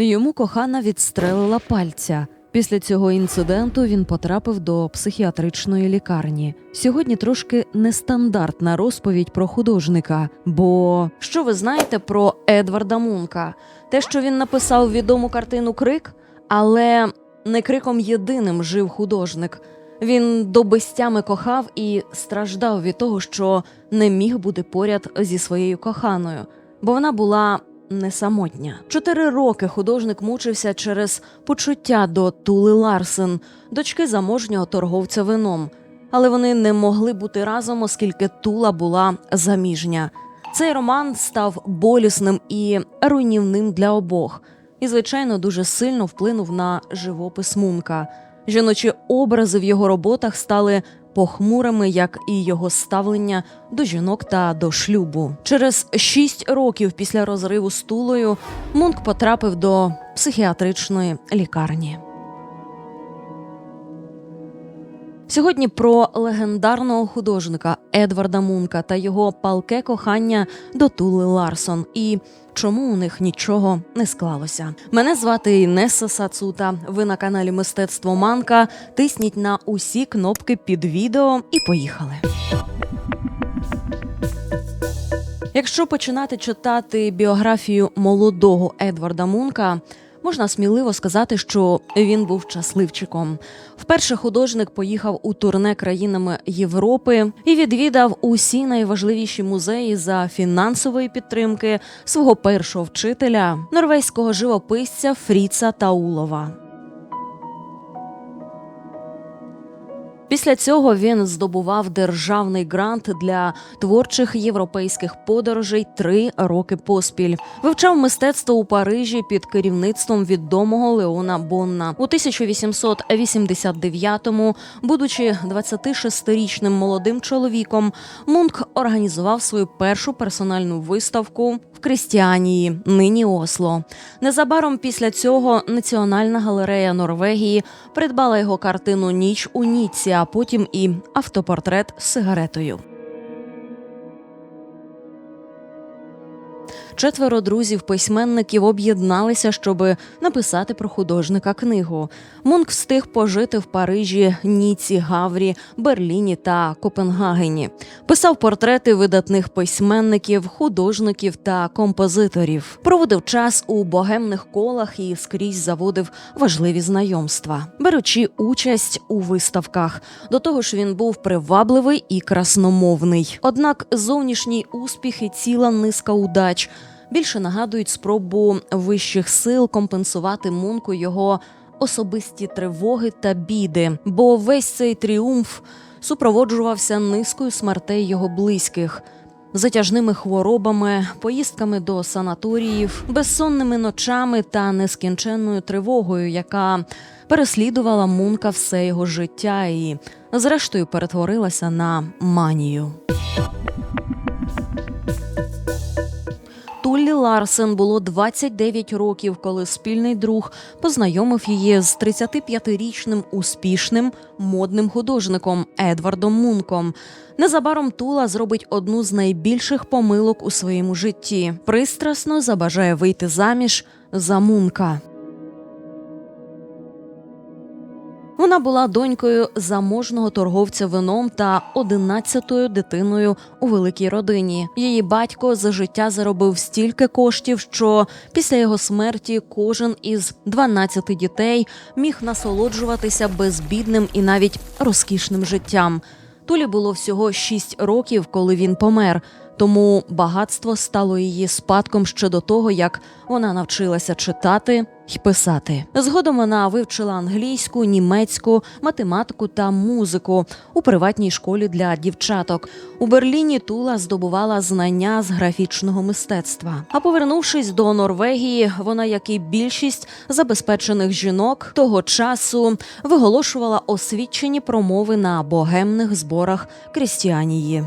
Йому кохана відстрелила пальця. Після цього інциденту він потрапив до психіатричної лікарні. Сьогодні трошки нестандартна розповідь про художника. Бо що ви знаєте про Едварда Мунка? Те, що він написав відому картину Крик, але не криком єдиним жив художник. Він до безтями кохав і страждав від того, що не міг бути поряд зі своєю коханою, бо вона була не самотня. Чотири роки художник мучився через почуття до Тули Ларсен, дочки заможнього торговця вином. Але вони не могли бути разом, оскільки Тула була заміжня. Цей роман став болісним і руйнівним для обох, і, звичайно, дуже сильно вплинув на живопис Мунка. Жіночі образи в його роботах стали похмурими, як і його ставлення до жінок та до шлюбу. Через шість років після розриву з Тулою Мунк потрапив до психіатричної лікарні. Сьогодні про легендарного художника Едварда Мунка та його палке кохання до Тули Ларсон і чому у них нічого не склалося. Мене звати Інеса Сацута. Ви на каналі Мистецтво Манка. Тисніть на усі кнопки під відео і поїхали. Якщо починати читати біографію молодого Едварда Мунка, можна сміливо сказати, що він був щасливчиком. Вперше художник поїхав у турне країнами Європи і відвідав усі найважливіші музеї за фінансової підтримки свого першого вчителя, норвезького живописця Фріца Таулова. Після цього він здобував державний грант для творчих європейських подорожей три роки поспіль. Вивчав мистецтво у Парижі під керівництвом відомого Леона Бонна. У 1889-му, будучи 26-річним молодим чоловіком, Мунк організував свою першу персональну виставку в Крістіанії, нині Осло. Незабаром після цього Національна галерея Норвегії придбала його картину Ніч у Ніці, а потім і автопортрет з сигаретою. Четверо друзів-письменників об'єдналися, щоб написати про художника книгу. Мунк встиг пожити в Парижі, Ніці, Гаврі, Берліні та Копенгагені. Писав портрети видатних письменників, художників та композиторів. Проводив час у богемних колах і скрізь заводив важливі знайомства, беручи участь у виставках. До того ж, він був привабливий і красномовний. Однак зовнішній успіх і ціла низка удач більше нагадують спробу вищих сил компенсувати Мунку його особисті тривоги та біди, бо весь цей тріумф супроводжувався низкою смертей його близьких. Затяжними хворобами, поїздками до санаторіїв, безсонними ночами та нескінченною тривогою, яка переслідувала Мунка все його життя і, зрештою, перетворилася на манію. Туллі Ларсен було 29 років, коли спільний друг познайомив її з 35-річним успішним модним художником Едвардом Мунком. Незабаром Тула зробить одну з найбільших помилок у своєму житті. Пристрасно забажає вийти заміж за Мунка. Вона була донькою заможного торговця вином та одинадцятою дитиною у великій родині. Її батько за життя заробив стільки коштів, що після його смерті кожен із 12 дітей міг насолоджуватися безбідним і навіть розкішним життям. Тулі було всього 6 років, коли він помер. Тому багатство стало її спадком ще до того, як вона навчилася читати й писати. Згодом вона вивчила англійську, німецьку, математику та музику у приватній школі для дівчаток. У Берліні Тула здобувала знання з графічного мистецтва. А повернувшись до Норвегії, вона, як і більшість забезпечених жінок того часу, виголошувала освічені промови на богемних зборах Крістіанії.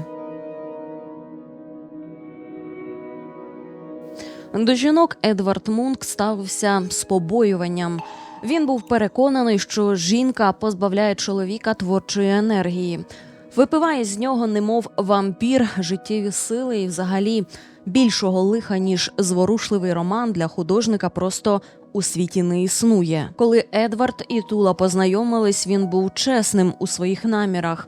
До жінок Едвард Мунк ставився з побоюванням. Він був переконаний, що жінка позбавляє чоловіка творчої енергії, випиває з нього, немов вампір, життєві сили і взагалі більшого лиха, ніж зворушливий роман для художника просто у світі не існує. Коли Едвард і Тула познайомились, він був чесним у своїх намірах.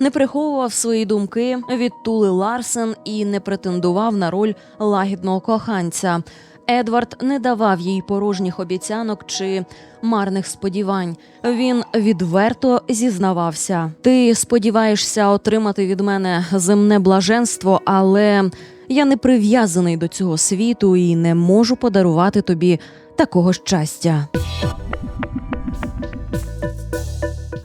Не приховував свої думки від Тули Ларсен і не претендував на роль лагідного коханця. Едвард не давав їй порожніх обіцянок чи марних сподівань. Він відверто зізнавався: Ти сподіваєшся отримати від мене земне блаженство, але я не прив'язаний до цього світу і не можу подарувати тобі такого щастя.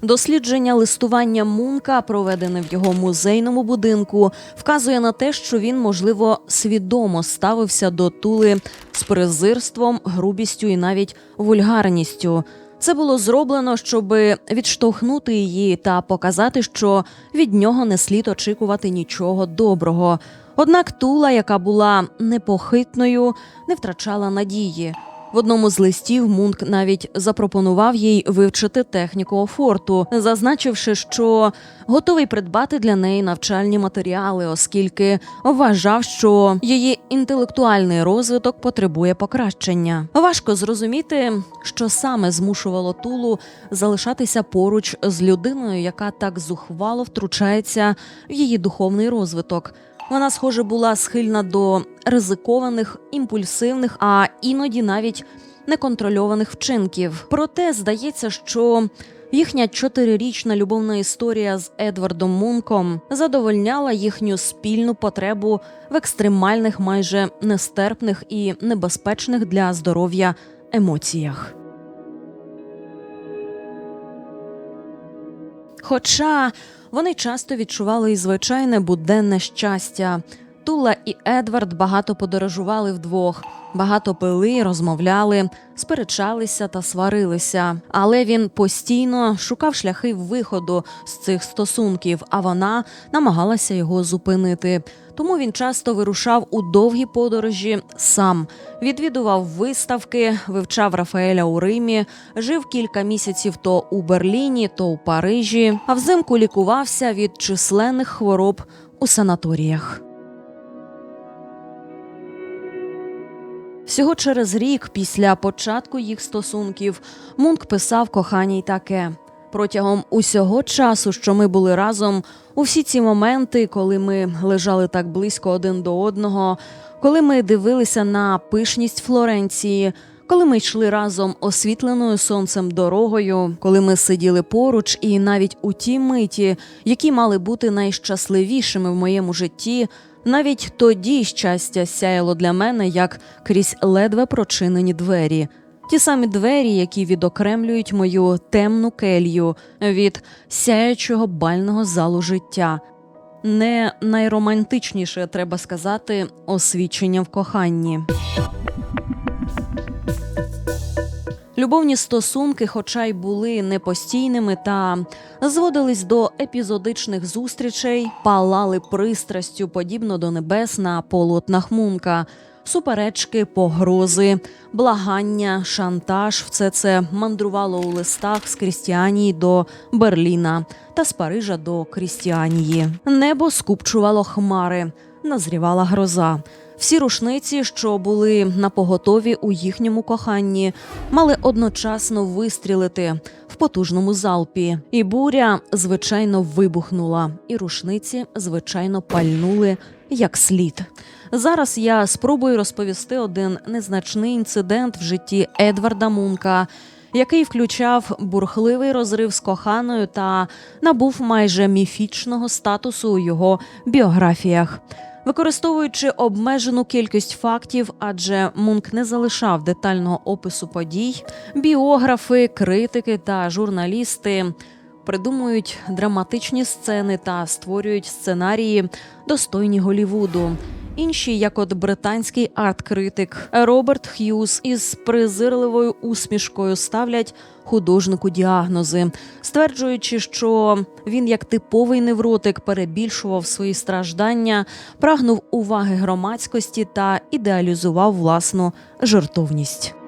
Дослідження листування Мунка, проведене в його музейному будинку, вказує на те, що він, можливо, свідомо ставився до Тули з презирством, грубістю і навіть вульгарністю. Це було зроблено, щоб відштовхнути її та показати, що від нього не слід очікувати нічого доброго. Однак Тула, яка була непохитною, не втрачала надії. В одному з листів Мунк навіть запропонував їй вивчити техніку офорту, зазначивши, що готовий придбати для неї навчальні матеріали, оскільки вважав, що її інтелектуальний розвиток потребує покращення. Важко зрозуміти, що саме змушувало Тулу залишатися поруч з людиною, яка так зухвало втручається в її духовний розвиток. Вона, схоже, була схильна до ризикованих, імпульсивних, а іноді навіть неконтрольованих вчинків. Проте здається, що їхня чотирирічна любовна історія з Едвардом Мунком задовольняла їхню спільну потребу в екстремальних, майже нестерпних і небезпечних для здоров'я емоціях. Хоча вони часто відчували і звичайне буденне щастя. Тула і Едвард багато подорожували вдвох, багато пили, розмовляли, сперечалися та сварилися. Але він постійно шукав шляхи виходу з цих стосунків, а вона намагалася його зупинити. Тому він часто вирушав у довгі подорожі сам, відвідував виставки, вивчав Рафаеля у Римі, жив кілька місяців то у Берліні, то у Парижі, а взимку лікувався від численних хвороб у санаторіях. Всього через рік після початку їх стосунків Мунк писав коханій таке. Протягом усього часу, що ми були разом, у всі ці моменти, коли ми лежали так близько один до одного, коли ми дивилися на пишність Флоренції, коли ми йшли разом освітленою сонцем дорогою, коли ми сиділи поруч, і навіть у ті миті, які мали бути найщасливішими в моєму житті, навіть тоді щастя сяяло для мене як крізь ледве прочинені двері. Ті самі двері, які відокремлюють мою темну келью від сяючого бального залу життя. Не найромантичніше, треба сказати, освічення в коханні. Любовні стосунки, хоча й були непостійними та зводились до епізодичних зустрічей, палали пристрастю подібно до небес на полотнах Мунка. Суперечки, погрози, благання, шантаж все це мандрувало у листах з Крістіанії до Берліна та з Парижа до Крістіанії. Небо скупчувало хмари, назрівала гроза. Всі рушниці, що були на поготові у їхньому коханні, мали одночасно вистрілити в потужному залпі. І буря, звичайно, вибухнула, і рушниці, звичайно, пальнули як слід. Зараз я спробую розповісти один незначний інцидент в житті Едварда Мунка. Який включав бурхливий розрив з коханою та набув майже міфічного статусу у його біографіях. Використовуючи обмежену кількість фактів, адже Мунк не залишав детального опису подій, біографи, критики та журналісти придумують драматичні сцени та створюють сценарії, достойні Голівуду. Інші, як от британський арт-критик Роберт Х'юз, із презирливою усмішкою ставлять художнику діагнози, стверджуючи, що він, як типовий невротик, перебільшував свої страждання, прагнув уваги громадськості та ідеалізував власну жертовність.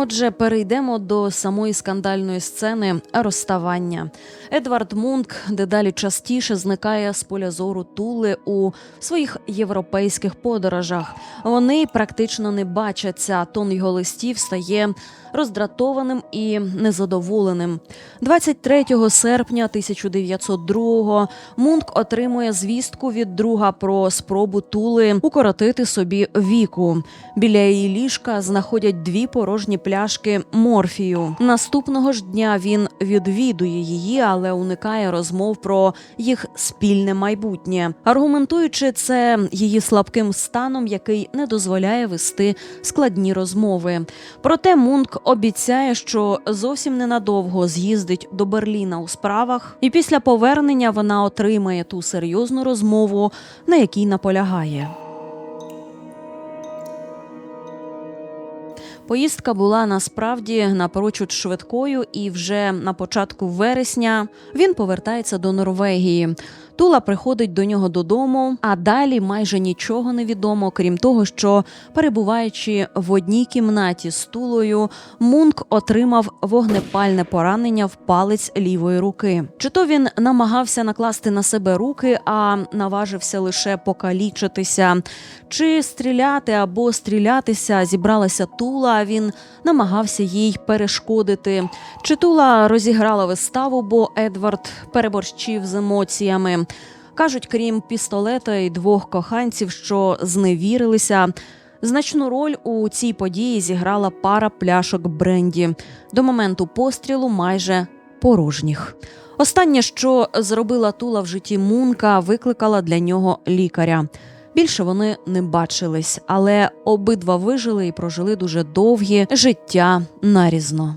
Отже, перейдемо до самої скандальної сцени розставання. Едвард Мунк дедалі частіше зникає з поля зору Тули у своїх європейських подорожах. Вони практично не бачаться. Тон його листів стає роздратованим і незадоволеним. 23 серпня 1902-го Мунк отримує звістку від друга про спробу Тули укоротити собі віку. Біля її ліжка знаходять дві порожні пляшки морфію. Наступного ж дня він відвідує її, але уникає розмов про їх спільне майбутнє, аргументуючи це її слабким станом, який не дозволяє вести складні розмови. Проте Мунк обіцяє, що зовсім ненадовго з'їздить до Берліна у справах, і після повернення вона отримає ту серйозну розмову, на якій наполягає. Поїздка була насправді напрочуд швидкою, і вже на початку вересня він повертається до Норвегії. Тула приходить до нього додому, а далі майже нічого не відомо, крім того, що перебуваючи в одній кімнаті з тулою, Мунк отримав вогнепальне поранення в палець лівої руки. Чи то він намагався накласти на себе руки, а наважився лише покалічитися, чи стріляти або стрілятися зібралася тула. а Він намагався їй перешкодити. Чи тула розіграла виставу, бо Едвард переборщив з емоціями. Кажуть, крім пістолета і двох коханців, що зневірилися. Значну роль у цій події зіграла пара пляшок бренді до моменту пострілу майже порожніх. Останнє, що зробила Тула в житті Мунка, викликала для нього лікаря. Більше вони не бачились, але обидва вижили і прожили дуже довгі життя нарізно.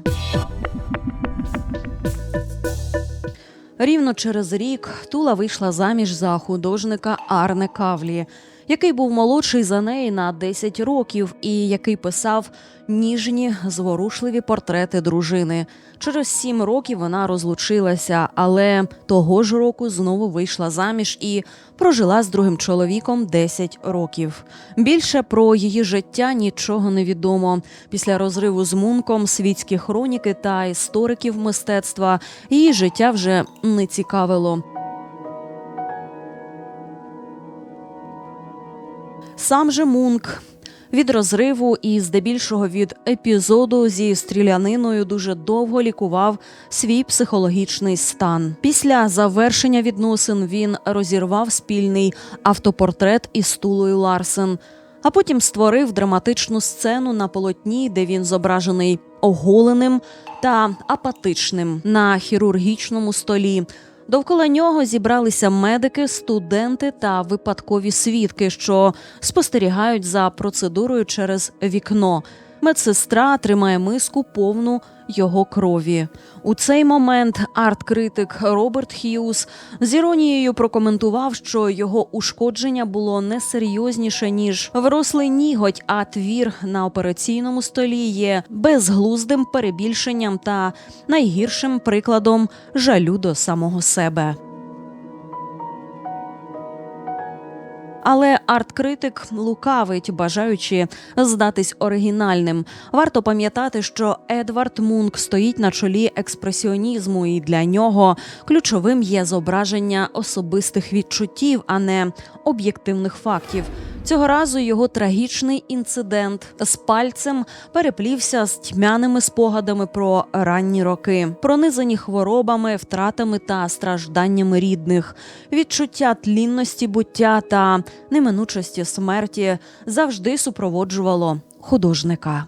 Рівно через рік Тула вийшла заміж за художника Арне Кавлі, який був молодший за неї на 10 років і який писав ніжні зворушливі портрети дружини. Через сім років вона розлучилася, але того ж року знову вийшла заміж і прожила з другим чоловіком 10 років. Більше про її життя нічого не відомо. Після розриву з Мунком світські хроніки та істориків мистецтва її життя вже не цікавило. Сам же Мунк від розриву і здебільшого від епізоду зі стріляниною дуже довго лікував свій психологічний стан. Після завершення відносин він розірвав спільний автопортрет із Тулою Ларсен, а потім створив драматичну сцену на полотні, де він зображений оголеним та апатичним на хірургічному столі. Довкола нього зібралися медики, студенти та випадкові свідки, що спостерігають за процедурою через вікно. Медсестра тримає миску повну його крові. У цей момент арт-критик Роберт Х'юз з іронією прокоментував, що його ушкодження було не серйозніше ніж врослий ніготь, а твір на операційному столі є безглуздим перебільшенням та найгіршим прикладом жалю до самого себе. Але арт-критик лукавить, бажаючи здатись оригінальним. Варто пам'ятати, що Едвард Мунк стоїть на чолі експресіонізму, і для нього ключовим є зображення особистих відчуттів, а не об'єктивних фактів. Цього разу його трагічний інцидент з пальцем переплівся з тьмяними спогадами про ранні роки, пронизані хворобами, втратами та стражданнями рідних, відчуття тлінності буття та неминучості смерті завжди супроводжувало художника.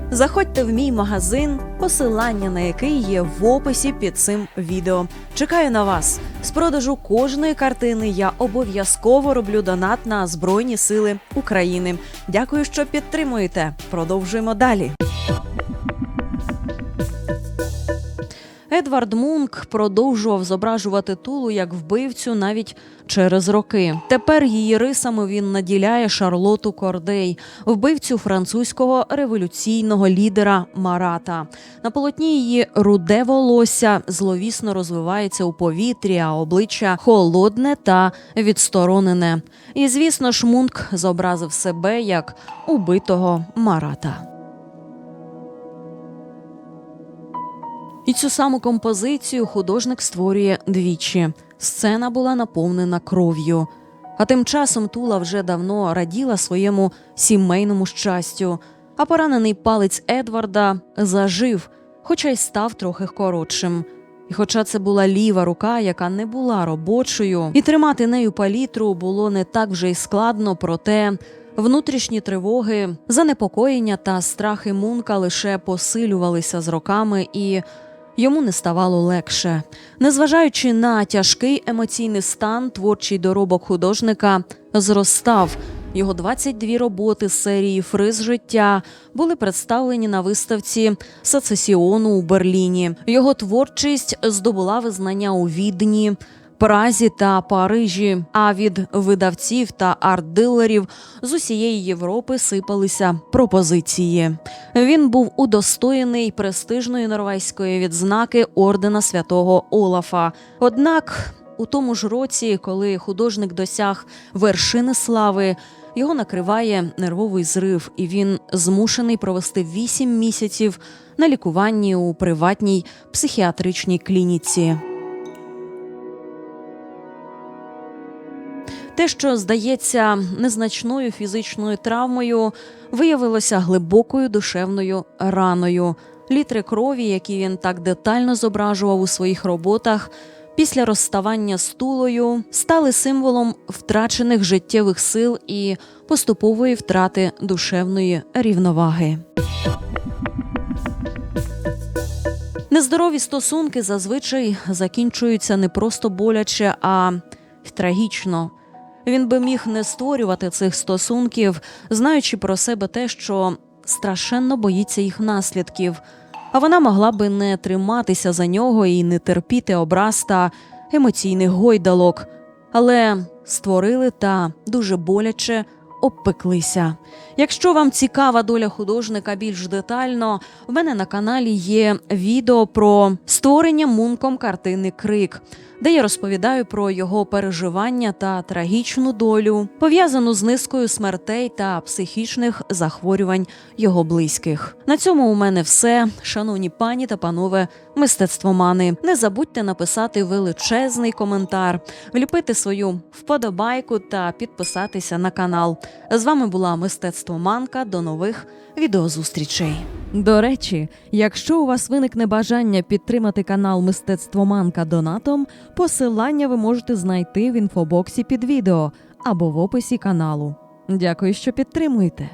Заходьте в мій магазин, посилання на який є в описі під цим відео. Чекаю на вас. З продажу кожної картини я обов'язково роблю донат на Збройні Сили України. Дякую, що підтримуєте. Продовжуємо далі. Едвард Мунк продовжував зображувати Тулу як вбивцю навіть через роки. Тепер її рисами він наділяє Шарлоту Кордей, вбивцю французького революційного лідера Марата. На полотні її руде волосся зловісно розвивається у повітрі, а обличчя холодне та відсторонене. І звісно ж, Мунк зобразив себе як убитого Марата. І цю саму композицію художник створює двічі. Сцена була наповнена кров'ю. А тим часом Тула вже давно раділа своєму сімейному щастю, а поранений палець Едварда зажив, хоча й став трохи коротшим. І хоча це була ліва рука, яка не була робочою, і тримати нею палітру було не так вже й складно, проте внутрішні тривоги, занепокоєння та страхи Мунка лише посилювалися з роками і йому не ставало легше. Незважаючи на тяжкий емоційний стан, творчий доробок художника зростав. Його 22 роботи з серії Фриз життя були представлені на виставці Сецесіону у Берліні. Його творчість здобула визнання у Відні. Празі та Парижі, а від видавців та арт-дилерів з усієї Європи сипалися пропозиції. Він був удостоєний престижної норвезької відзнаки ордена святого Олафа. Однак у тому ж році, коли художник досяг вершини слави, його накриває нервовий зрив, і він змушений провести вісім місяців на лікуванні у приватній психіатричній клініці. Те, що здається незначною фізичною травмою, виявилося глибокою душевною раною. Літри крові, які він так детально зображував у своїх роботах, після розставання з тулою стали символом втрачених життєвих сил і поступової втрати душевної рівноваги. Нездорові стосунки зазвичай закінчуються не просто боляче, а трагічно. Він би міг не створювати цих стосунків, знаючи про себе те, що страшенно боїться їх наслідків. А вона могла би не триматися за нього і не терпіти образ та емоційних гойдалок, але створили та дуже боляче обпеклися. Якщо вам цікава доля художника більш детально, в мене на каналі є відео про створення мунком картини Крик, де я розповідаю про його переживання та трагічну долю, пов'язану з низкою смертей та психічних захворювань його близьких. На цьому у мене все, шановні пані та панове мистецтвомани. Не забудьте написати величезний коментар, вліпити свою вподобайку та підписатися на канал. З вами була мистецтво Манка. До нових відеозустрічей. До речі, якщо у вас виникне бажання підтримати канал Мистецтво Манка донатом, посилання ви можете знайти в інфобоксі під відео або в описі каналу. Дякую, що підтримуєте.